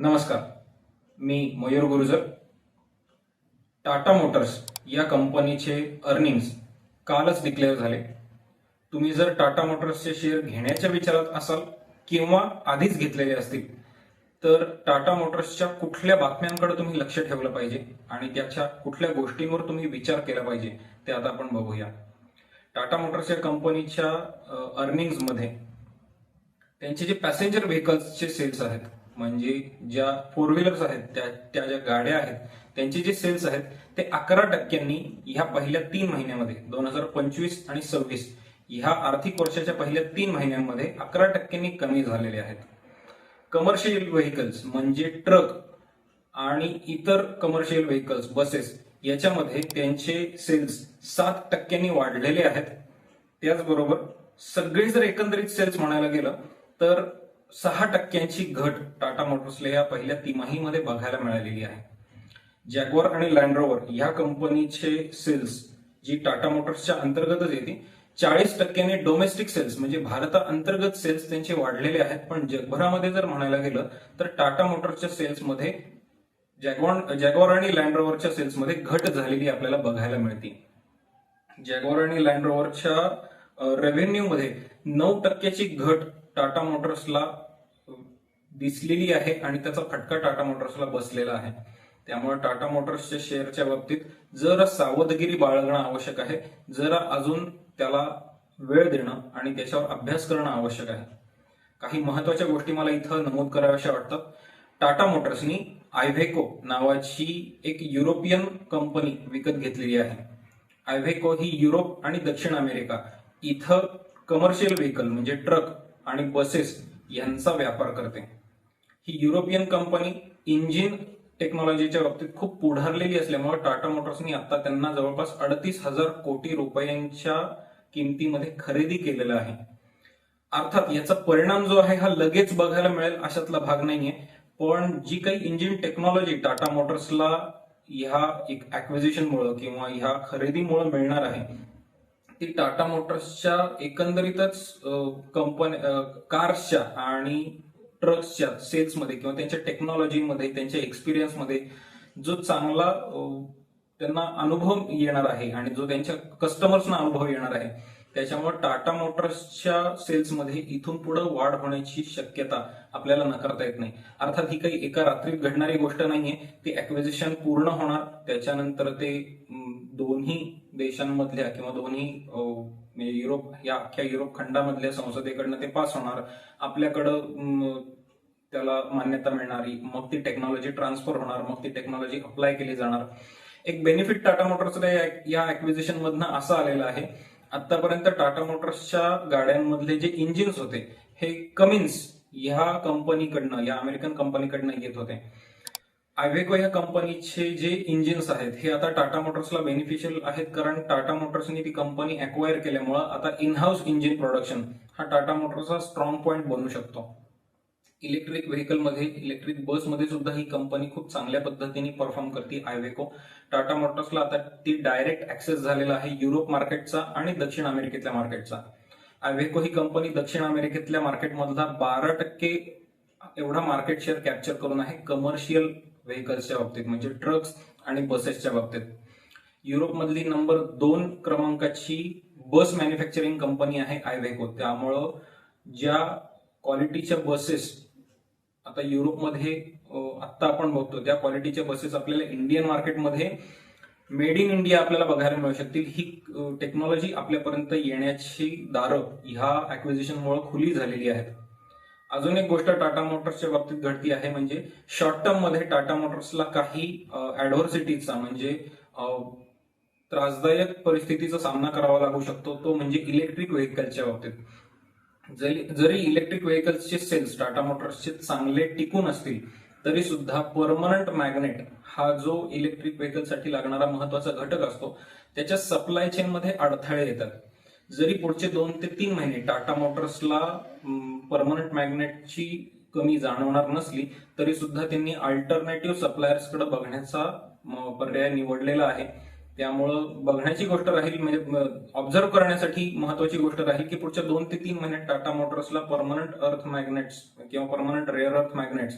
नमस्कार. मी मयूर गुरुजर. टाटा मोटर्स या कंपनीचे अर्निंग्स कालच डिक्लेअर झाले. तुम्ही जर टाटा मोटर्सचे शेअर घेण्याच्या विचारात असाल किंवा आधीच घेतलेले असतील तर टाटा मोटर्सच्या कुठल्या बातम्यांकडे तुम्ही लक्ष ठेवलं पाहिजे आणि त्याच्या कुठल्या गोष्टींवर तुम्ही विचार केला पाहिजे ते आता आपण बघूया. टाटा मोटर्स या कंपनीच्या अर्निंग्जमध्ये त्यांचे जे पॅसेंजर व्हेकल्सचे सेल्स आहेत म्हणजे ज्या फोर व्हीलर्स आहेत त्या त्या ज्या गाड्या आहेत त्यांचे जे सेल्स आहेत ते अकरा टक्क्यांनी ह्या पहिल्या तीन महिन्यामध्ये दोन हजार पंचवीस आणि सव्वीस ह्या आर्थिक वर्षाच्या पहिल्या तीन महिन्यांमध्ये अकरा टक्क्यांनी कमी झालेले आहेत. कमर्शियल व्हेकल्स म्हणजे ट्रक आणि इतर कमर्शियल व्हेकल्स बसेस याच्यामध्ये त्यांचे सेल्स सात टक्क्यांनी वाढलेले आहेत. त्याचबरोबर सगळे जर एकंदरीत सेल्स म्हणायला गेलं तर सहा टक्क्यांची घट टाटा मोटर्सला या पहिल्या तिमाहीमध्ये बघायला मिळालेली आहे. जॅगवार आणि लँडरोवर या कंपनीचे सेल्स जी टाटा मोटर्सच्या अंतर्गतच येते चाळीस टक्क्यांनी डोमेस्टिक सेल्स म्हणजे भारता अंतर्गत सेल्स त्यांचे वाढलेले आहेत. पण जगभरामध्ये जर म्हणायला गेलं तर टाटा मोटर्सच्या सेल्समध्ये जॅगवॉन जॅगवार आणि लँडरोवरच्या सेल्समध्ये घट झालेली आपल्याला बघायला मिळते. जॅगवार आणि लँडरोवरच्या रेव्हेन्यूमध्ये नऊ टक्क्याची घट टाटा मोटर्सला दिसलेली आहे आणि त्याचा फटका टाटा मोटर्सला बसलेला आहे. त्यामुळे टाटा मोटर्सच्या शेअरच्या बाबतीत जरा सावधगिरी बाळगणं आवश्यक आहे. जरा अजून त्याला वेळ देणं आणि त्याच्यावर अभ्यास करणं आवश्यक आहे. काही महत्त्वाच्या गोष्टी मला इथं नमूद कराव्याशा वाटतात. टाटा मोटर्सनी आयव्हेको नावाची एक युरोपियन कंपनी विकत घेतलेली आहे. आयव्हेको ही युरोप आणि दक्षिण अमेरिका इथं कमर्शियल व्हेकल म्हणजे ट्रक आणि बसेस यांचा व्यापार करते. ही युरोपियन कंपनी इंजिन टेक्नॉलॉजीच्या बाबतीत खूप पुढारलेली असल्यामुळे टाटा मोटर्सनी आता त्यांना जवळपास अडतीस हजार कोटी रुपयांच्या किमतीमध्ये खरेदी केलेलं आहे. अर्थात याचा परिणाम जो आहे हा लगेच बघायला मिळेल अशातला भाग नाहीये. पण जी काही इंजिन टेक्नॉलॉजी टाटा मोटर्सला ह्या एक ऍक्विजिशनमुळं किंवा ह्या खरेदीमुळे मिळणार आहे ती टाटा मोटर्सच्या एकंदरीतच कंपनी कार्सच्या आणि ट्रक्सच्या सेल्समध्ये किंवा त्यांच्या टेक्नॉलॉजीमध्ये त्यांच्या एक्सपिरियन्समध्ये जो चांगला त्यांना अनुभव येणार आहे आणि जो त्यांच्या कस्टमर्सना अनुभव येणार आहे त्याच्यामुळे टाटा मोटर्सच्या सेल्समध्ये इथून पुढे वाढ होण्याची शक्यता आपल्याला नकारता येत नाही. अर्थात ही काही एका रात्रीत घडणारी गोष्ट नाहीये ती अक्विजिशन पूर्ण होणार त्याच्यानंतर ते दोन्ही देशांमधल्या किंवा दोन्ही म्हणजे युरोप या अख्ख्या युरोप खंडामधल्या संसदेकडनं ते पास होणार. आपल्याकडं त्याला मान्यता मिळणारी मग ती टेक्नॉलॉजी ट्रान्सफर होणार मग ती टेक्नॉलॉजी अप्लाय केली जाणार. एक बेनिफिट टाटा मोटर्सचं या- या मधनं असं आलेलं आहे. आतापर्यंत टाटा मोटर्सच्या गाड्यांमधले जे इंजिन्स होते हे कमिन्स ह्या कंपनीकडनं या अमेरिकन कंपनीकडनं येत होते. आयवेको या कंपनीचे जे इंजिन्स आहेत हे आता टाटा मोटर्सला बेनिफिशियल आहेत कारण टाटा मोटर्सनी ती कंपनी अक्वायर केल्यामुळं आता इनहाऊस इंजिन प्रोडक्शन हा टाटा मोटर्सचा स्ट्रॉंग पॉईंट बनू शकतो. इलेक्ट्रिक व्हेकलमध्ये इलेक्ट्रिक बसमध्ये सुद्धा ही कंपनी खूप चांगल्या पद्धतीने परफॉर्म करते आयवेको टाटा मोटर्सला आता ती डायरेक्ट ऍक्सेस झालेला आहे युरोप मार्केटचा आणि दक्षिण अमेरिकेतल्या मार्केटचा आयवेको ही कंपनी दक्षिण अमेरिकेतल्या मार्केटमधला बारा टक्के एवढा मार्केट शेअर कॅप्चर करून आहे. कमर्शियल व्हेकल्सच्या बाबतीत म्हणजे ट्रक्स आणि बसेसच्या बाबतीत. युरोपमधली नंबर दोन क्रमांकाची बस मॅन्युफॅक्चरिंग कंपनी आहे आयवेको त्यामुळं ज्या क्वालिटीच्या बसेस आता युरोपमध्ये आत्ता आपण बघतो त्या क्वालिटीच्या बसेस आपल्याला इंडियन मार्केटमध्ये मेड इन इंडिया आपल्याला बघायला मिळू शकतील. ही टेक्नॉलॉजी आपल्यापर्यंत येण्याची दारं ह्या अक्विजिशनमुळे खुली झालेली आहेत. अजून एक गोष्ट टाटा मोटर्सच्या बाबतीत घडती आहे म्हणजे शॉर्ट टर्ममध्ये टाटा मोटर्सला काही ऍडव्हर्सिटीचा म्हणजे त्रासदायक परिस्थितीचा सामना करावा लागू शकतो तो म्हणजे इलेक्ट्रिक व्हेकलच्या बाबतीत. जरी जरी इलेक्ट्रिक व्हेकल्सचे सेल्स टाटा मोटर्सचे चांगले टिकून असतील तरी सुद्धा परमनंट मॅग्नेट हा जो इलेक्ट्रिक व्हेकलसाठी लागणारा महत्त्वाचा घटक असतो त्याच्या सप्लाय चेन मध्ये अडथळे येतात. जरी पुढचे दोन ते तीन महिने टाटा मोटर्सला परमनंट मॅग्नेटची कमी जाणवणार नसली तरी सुद्धा त्यांनी अल्टरनेटिव्ह सप्लायर्सकडे बघण्याचा पर्याय निवडलेला आहे. त्यामुळं बघण्याची गोष्ट राहील म्हणजे ऑब्झर्व करण्यासाठी महत्वाची गोष्ट राहील की पुढच्या दोन ते तीन महिन्यात टाटा मोटर्सला परमनंट अर्थ मॅग्नेट्स किंवा परमनंट रेअर अर्थ मॅग्नेट्स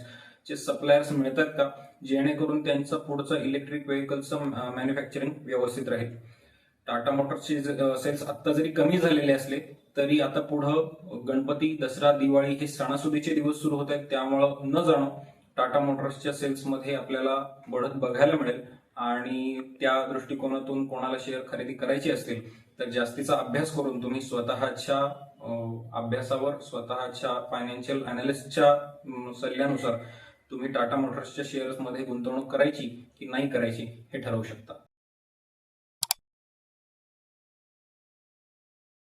चे सप्लायर्स मिळतात का? जेणेकरून त्यांचं पुढचं इलेक्ट्रिक व्हेकलचं मॅन्युफॅक्चरिंग व्यवस्थित राहील. टाटा मोटर्सचे सेल्स आत्ता जरी कमी झालेले असले तरी आता पुढं गणपती दसरा दिवाळी हे सणासुदीचे दिवस सुरू होत आहेत. त्यामुळं न जाणं टाटा मोटर्सच्या सेल्समध्ये आपल्याला बढत बघायला मिळेल. आणि त्या दृष्टिकोनातून कोणाला शेअर खरेदी करायची असतील तर जास्तीचा अभ्यास करून तुम्ही स्वतःच्या अभ्यासावर स्वतःच्या फायनान्शियल अनालिस्टच्या सल्ल्यानुसार तुम्ही टाटा मोटर्सच्या शेअर्समध्ये गुंतवणूक करायची की नाही करायची हे ठरवू शकता.